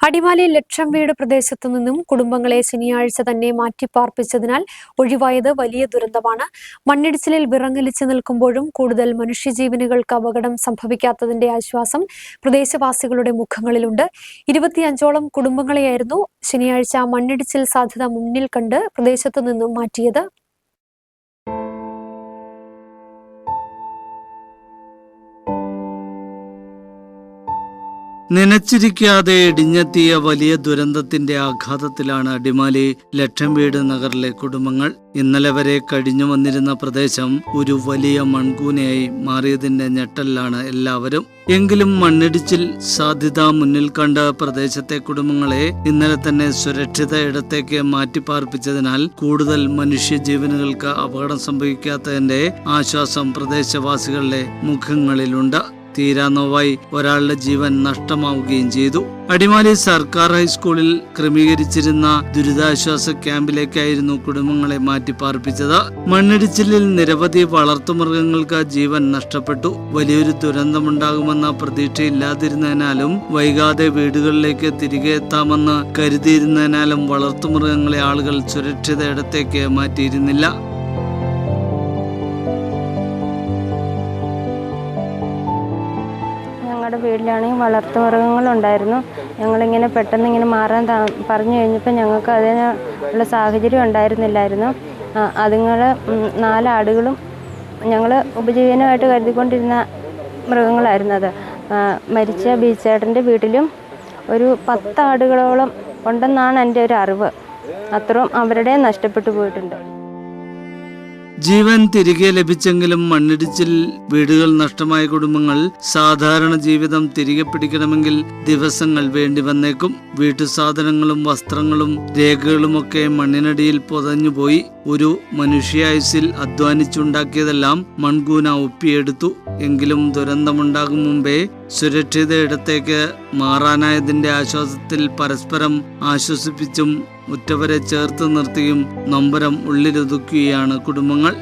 അടിമാലി ലക്ഷം വീട് പ്രദേശത്തു നിന്നും കുടുംബങ്ങളെ ശനിയാഴ്ച തന്നെ മാറ്റിപ്പാർപ്പിച്ചതിനാൽ ഒഴിവായത് വലിയ ദുരന്തമാണ്. മണ്ണിടിച്ചിലിൽ വിറങ്ങലിച്ചു നിൽക്കുമ്പോഴും കൂടുതൽ മനുഷ്യജീവനുകൾക്ക് അപകടം സംഭവിക്കാത്തതിന്റെ ആശ്വാസം പ്രദേശവാസികളുടെ മുഖങ്ങളിലുണ്ട്. ഇരുപത്തിയഞ്ചോളം കുടുംബങ്ങളെയായിരുന്നു ശനിയാഴ്ച മണ്ണിടിച്ചിൽ സാധ്യത മുന്നിൽ കണ്ട് പ്രദേശത്തു നിന്നും മാറ്റിയത്. നനച്ചിരിക്കാതെ ഇടിഞ്ഞെത്തിയ വലിയ ദുരന്തത്തിന്റെ ആഘാതത്തിലാണ് അടിമാലി ലക്ഷം വീട് നഗറിലെ കുടുംബങ്ങൾ. ഇന്നലെ വരെ കഴിഞ്ഞു വന്നിരുന്ന പ്രദേശം ഒരു വലിയ മൺകൂനയായി മാറിയതിന്റെ ഞെട്ടലിലാണ് എല്ലാവരും. എങ്കിലും മണ്ണിടിച്ചിൽ സാധ്യത മുന്നിൽ കണ്ട പ്രദേശത്തെ കുടുംബങ്ങളെ ഇന്നലെ തന്നെ സുരക്ഷിത ഇടത്തേക്ക് മാറ്റിപ്പാർപ്പിച്ചതിനാൽ കൂടുതൽ മനുഷ്യജീവനുകൾക്ക് അപകടം സംഭവിക്കാത്തതിന്റെ ആശ്വാസം പ്രദേശവാസികളുടെ മുഖങ്ങളിലുണ്ട്. തീരാനോവായി ഒരാളുടെ ജീവൻ നഷ്ടമാവുകയും ചെയ്തു. അടിമാലി സർക്കാർ ഹൈസ്കൂളിൽ ക്രമീകരിച്ചിരുന്ന ദുരിതാശ്വാസ ക്യാമ്പിലേക്കായിരുന്നു കുടുംബങ്ങളെ മാറ്റിപ്പാർപ്പിച്ചത്. മണ്ണിടിച്ചിലിൽ നിരവധി വളർത്തുമൃഗങ്ങൾക്ക് ജീവൻ നഷ്ടപ്പെട്ടു. വലിയൊരു ദുരന്തമുണ്ടാകുമെന്ന പ്രതീക്ഷയില്ലാതിരുന്നതിനാലും വൈകാതെ വീടുകളിലേക്ക് തിരികെ എത്താമെന്ന് കരുതിയിരുന്നതിനാലും വളർത്തുമൃഗങ്ങളെ ആളുകൾ സുരക്ഷിത ഇടത്തേക്ക് മാറ്റിയിരുന്നില്ല. ഞങ്ങളുടെ വീട്ടിലാണെങ്കിൽ വളർത്തുമൃഗങ്ങളുണ്ടായിരുന്നു. ഞങ്ങളിങ്ങനെ പെട്ടെന്ന് ഇങ്ങനെ മാറാൻ പറഞ്ഞു കഴിഞ്ഞപ്പോൾ ഞങ്ങൾക്ക് അതിന് ഉള്ള സാഹചര്യം ഉണ്ടായിരുന്നില്ലായിരുന്നു. അതുങ്ങൾ നാലാടുകളും ഞങ്ങൾ ഉപജീവനമായിട്ട് കരുതിക്കൊണ്ടിരുന്ന മൃഗങ്ങളായിരുന്നു അത് മരിച്ച ബീച്ചേട്ടന്റെ വീട്ടിലും ഒരു പത്ത് ആടുകളോളം ഉണ്ടെന്നാണ് എന്റെ ഒരു അറിവ്. അത്രയും അവരുടെ നഷ്ടപ്പെട്ടു പോയിട്ടുണ്ട്. ജീവൻ തിരികെ ലഭിച്ചെങ്കിലും മണ്ണിടിച്ചിൽ വീടുകൾ നഷ്ടമായ കുടുംബങ്ങൾ സാധാരണ ജീവിതം തിരികെ പിടിക്കണമെങ്കിൽ ദിവസങ്ങൾ വേണ്ടി വന്നേക്കും. വീട്ടു സാധനങ്ങളും വസ്ത്രങ്ങളും രേഖകളുമൊക്കെ മണ്ണിനടിയിൽ പൊതഞ്ഞുപോയി ഒരു മനുഷ്യായുസിൽ അധ്വാനിച്ചുണ്ടാക്കിയതെല്ലാം മൺകൂന ഒപ്പിയെടുത്തു. എങ്കിലും ദുരന്തമുണ്ടാകും മുമ്പേ സുരക്ഷിത ഇടത്തേക്ക് മാറാനായതിന്റെ ആശ്വാസത്തിൽ പരസ്പരം ആശ്വസിപ്പിച്ചും ഉറ്റവരെ ചേർത്ത് നിർത്തിയും നൊമ്പരം ഉള്ളിലൊതുക്കുകയാണ് കുടുംബങ്ങൾ.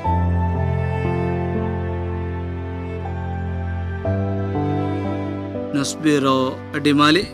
News bureau Adimali.